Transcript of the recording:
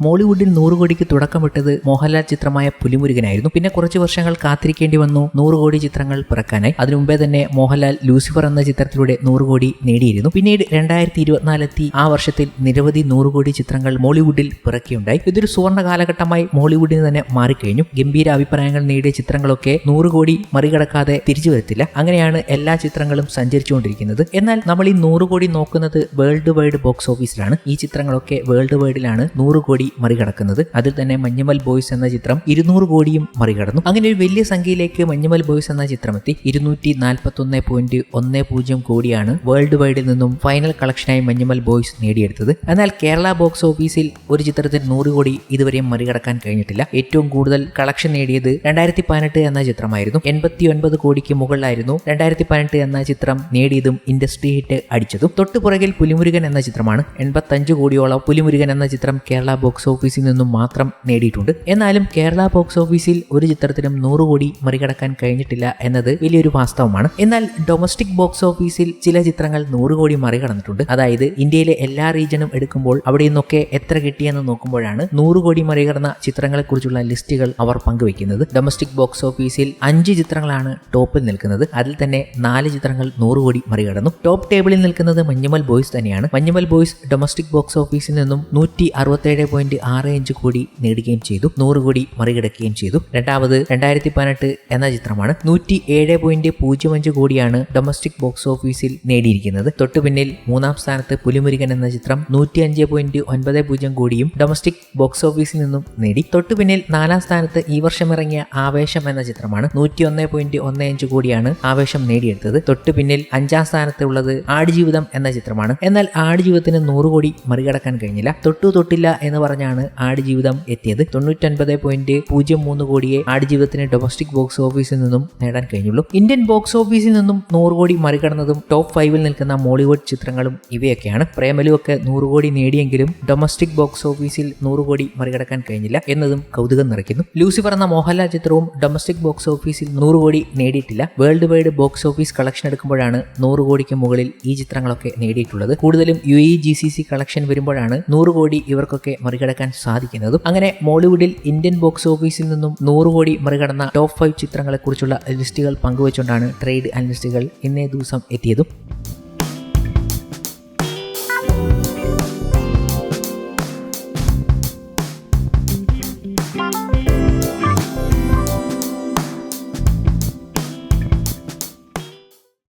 മോളിവുഡിൽ നൂറ് കോടിക്ക് തുടക്കമിട്ടത് മോഹൻലാൽ ചിത്രമായ പുലിമുരുകനായിരുന്നു. പിന്നെ കുറച്ച് വർഷങ്ങൾ കാത്തിരിക്കേണ്ടി വന്നു. നൂറ് കോടി ചിത്രങ്ങൾ പിറക്കാനായി. അതിനു മുമ്പേ തന്നെ മോഹൻലാൽ ലൂസിഫർ എന്ന ചിത്രത്തിലൂടെ നൂറ് കോടി നേടിയിരുന്നു. പിന്നീട് രണ്ടായിരത്തി ഇരുപത്തിനാലെത്തി ആ വർഷത്തിൽ നിരവധി നൂറ് കോടി ചിത്രങ്ങൾ മോളിവുഡിൽ പിറക്കിയുണ്ടായി. ഇതൊരു സുവർണ കാലഘട്ടമായി മോളിവുഡിന് തന്നെ മാറിക്കഴിഞ്ഞു. ഗംഭീര അഭിപ്രായങ്ങൾ നേടിയ ചിത്രങ്ങളൊക്കെ നൂറ് കോടി മറികടക്കാതെ തിരിച്ചു വരത്തില്ല. അങ്ങനെയാണ് എല്ലാ ചിത്രങ്ങളും സഞ്ചരിച്ചുകൊണ്ടിരിക്കുന്നത്. എന്നാൽ നമ്മൾ ഈ നൂറ് കോടി നോക്കുന്നത് വേൾഡ് വൈഡ് ബോക്സ് ഓഫീസിലാണ്. ഈ ചിത്രങ്ങളൊക്കെ വേൾഡ് വൈഡിലാണ്. നൂറ് കോടി മറികടക്കുന്നത്. അതിൽ തന്നെ മഞ്ഞുമൽ ബോയ്സ് എന്ന ചിത്രം ഇരുന്നൂറ് കോടിയും മറികടന്നു. അങ്ങനെ ഒരു വലിയ സംഖ്യയിലേക്ക് മഞ്ഞുമൽ ബോയ്സ് എന്ന ചിത്രം എത്തി ഇരുന്നൂറ്റി പോയിന്റ് ഒന്ന് പൂജ്യം കോടിയാണ് വേൾഡ് വൈഡിൽ നിന്നും ഫൈനൽ കളക്ഷനായി മഞ്ഞുമൽ ബോയ്സ് നേടിയെടുത്തത്. എന്നാൽ കേരള ബോക്സ് ഓഫീസിൽ ഒരു ചിത്രത്തിന് നൂറ് കോടി ഇതുവരെയും മറികടക്കാൻ കഴിഞ്ഞിട്ടില്ല. ഏറ്റവും കൂടുതൽ കളക്ഷൻ നേടിയത് രണ്ടായിരത്തി പതിനെട്ട് എന്ന ചിത്രമായിരുന്നു. എൺപത്തി ഒൻപത് കോടിക്ക് മുകളിലായിരുന്നു രണ്ടായിരത്തി പതിനെട്ട് എന്ന ചിത്രം നേടിയതും ഇൻഡസ്ട്രി ഹിറ്റ് അടിച്ചതും. തൊട്ടുപുറകിൽ പുലിമുരുകൻ എന്ന ചിത്രമാണ്. എൺപത്തഞ്ച് കോടിയോളം പുലിമുരുകൻ എന്ന ചിത്രം കേരള ബോക്സ് ഓഫീസിൽ നിന്നും മാത്രം നേടിയിട്ടുണ്ട്. എന്നാലും കേരള ബോക്സ് ഓഫീസിൽ ഒരു ചിത്രത്തിനും നൂറ് കോടി മറികടക്കാൻ കഴിഞ്ഞിട്ടില്ല എന്നത് വലിയൊരു വാസ്തവമാണ്. എന്നാൽ ഡൊമസ്റ്റിക് ബോക്സ് ഓഫീസിൽ ചില ചിത്രങ്ങൾ നൂറ് കോടി മറികടന്നിട്ടുണ്ട്. അതായത് ഇന്ത്യയിലെ എല്ലാ റീജിയനും എടുക്കുമ്പോൾ അവിടെ നിന്നൊക്കെ എത്ര കിട്ടിയെന്ന് നോക്കുമ്പോഴാണ് നൂറ് കോടി മറികടന്ന ചിത്രങ്ങളെക്കുറിച്ചുള്ള ലിസ്റ്റുകൾ അവർ പങ്കുവെക്കുന്നത് ഡൊമസ്റ്റിക് ബോക്സ് ഓഫീസിൽ അഞ്ച് ചിത്രങ്ങളാണ് ടോപ്പിൽ നിൽക്കുന്നത്. അതിൽ തന്നെ നാല് ചിത്രങ്ങൾ നൂറ് കോടി മറികടന്നു. ടോപ്പ് ടേബിളിൽ നിൽക്കുന്നത് മഞ്ഞുമൽ ബോയ്സ് തന്നെയാണ്. മഞ്ഞുമൽ ബോയ്സ് ഡൊമസ്റ്റിക് ബോക്സ് ഓഫീസിൽ നിന്നും നൂറ്റി അറുപത്തേഴ് പോയിന്റ് ആറ് അഞ്ച് കോടി നേടുകയും ചെയ്തു. നൂറ് കോടി മറികടക്കുകയും ചെയ്തു. രണ്ടാമത് രണ്ടായിരത്തി പതിനെട്ട് എന്ന ചിത്രമാണ്. നൂറ്റി ഏഴ് പോയിന്റ് പൂജ്യം അഞ്ച് കോടിയാണ് ഡൊമസ്റ്റിക് ബോക്സ് ഓഫീസിൽ നേടിയിരിക്കുന്നത്. തൊട്ടു പിന്നിൽ മൂന്നാം സ്ഥാനത്ത് പുലിമുരുകൻ എന്ന ചിത്രം നൂറ്റി അഞ്ച് പോയിന്റ് ഒൻപത് പൂജ്യം കോടിയും ഡൊമസ്റ്റിക് ബോക്സ് ഓഫീസിൽ നിന്നും നേടി. തൊട്ടു പിന്നിൽ നാലാം സ്ഥാനത്ത് ഈ വർഷം ഇറങ്ങിയ ആവേശം എന്ന ചിത്രമാണ്. നൂറ്റി ഒന്ന് പോയിന്റ് ഒന്ന് അഞ്ച് കോടിയാണ് ആവേശം നേടിയെടുത്തത്. തൊട്ടു പിന്നിൽ അഞ്ചാം സ്ഥാനത്തുള്ളത് ആടുജീവിതം എന്ന ചിത്രമാണ്. എന്നാൽ ആടുജീവിതത്തിന് നൂറ് കോടി മറികടക്കാൻ കഴിഞ്ഞില്ല. തൊട്ടു തൊട്ടില്ല എന്ന് പറഞ്ഞാണ് ആടുജീവിതം എത്തിയത്. തൊണ്ണൂറ്റൊൻപത് പോയിന്റ് പൂജ്യം മൂന്ന് കോടിയെ ആടുജീവിതത്തിന് ഡൊമസ്റ്റിക് ബോക്സ് ഓഫീസിൽ നിന്നും നേടാൻ കഴിഞ്ഞുള്ളൂ. ഇന്ത്യൻ ബോക്സ് ഓഫീസിൽ നിന്നും നൂറ് കോടി മറികടന്നതും ടോപ്പ് ഫൈവിൽ നിൽക്കുന്ന മോളിവുഡ് ചിത്രങ്ങളും ഇവയൊക്കെയാണ്. പ്രേമലു ഒക്കെ നൂറ് കോടി നേടിയെങ്കിലും ഡൊമസ്റ്റിക് ബോക്സ് ഓഫീസിൽ നൂറ് കോടി മറികടക്കാൻ കഴിഞ്ഞില്ല എന്നതും കൗതുകം നിറയ്ക്കുന്നു. ലൂസിഫർ എന്ന മോഹൻലാൽ ചിത്രവും ഡൊമസ്റ്റിക് ബോക്സ് ഓഫീസിൽ നൂറ് കോടി നേടിയിട്ടില്ല. World wide box office collection എടുക്കുമ്പോഴാണ് നൂറ് കോടിക്ക് മുകളിൽ ഈ ചിത്രങ്ങളൊക്കെ നേടിയിട്ടുള്ളത്. കൂടുതലും U E G C C collection വരുമ്പോഴാണ് നൂറ് കോടി ഇവർക്കൊക്കെ മറികടക്കാൻ സാധിക്കുന്നതും അങ്ങനെ മോളിവുഡിൽ ഇന്ത്യൻ ബോക്സ് ഓഫീസിൽ നിന്നും നൂറ് കോടി മറികടന്ന ടോപ്പ് ഫൈവ് ചിത്രങ്ങളെക്കുറിച്ചുള്ള ലിസ്റ്റുകൾ പങ്കുവച്ചുകൊണ്ടാണ് ട്രേഡ് അനലിസ്റ്റുകൾ ഇന്നേ ദിവസം എത്തിയതും.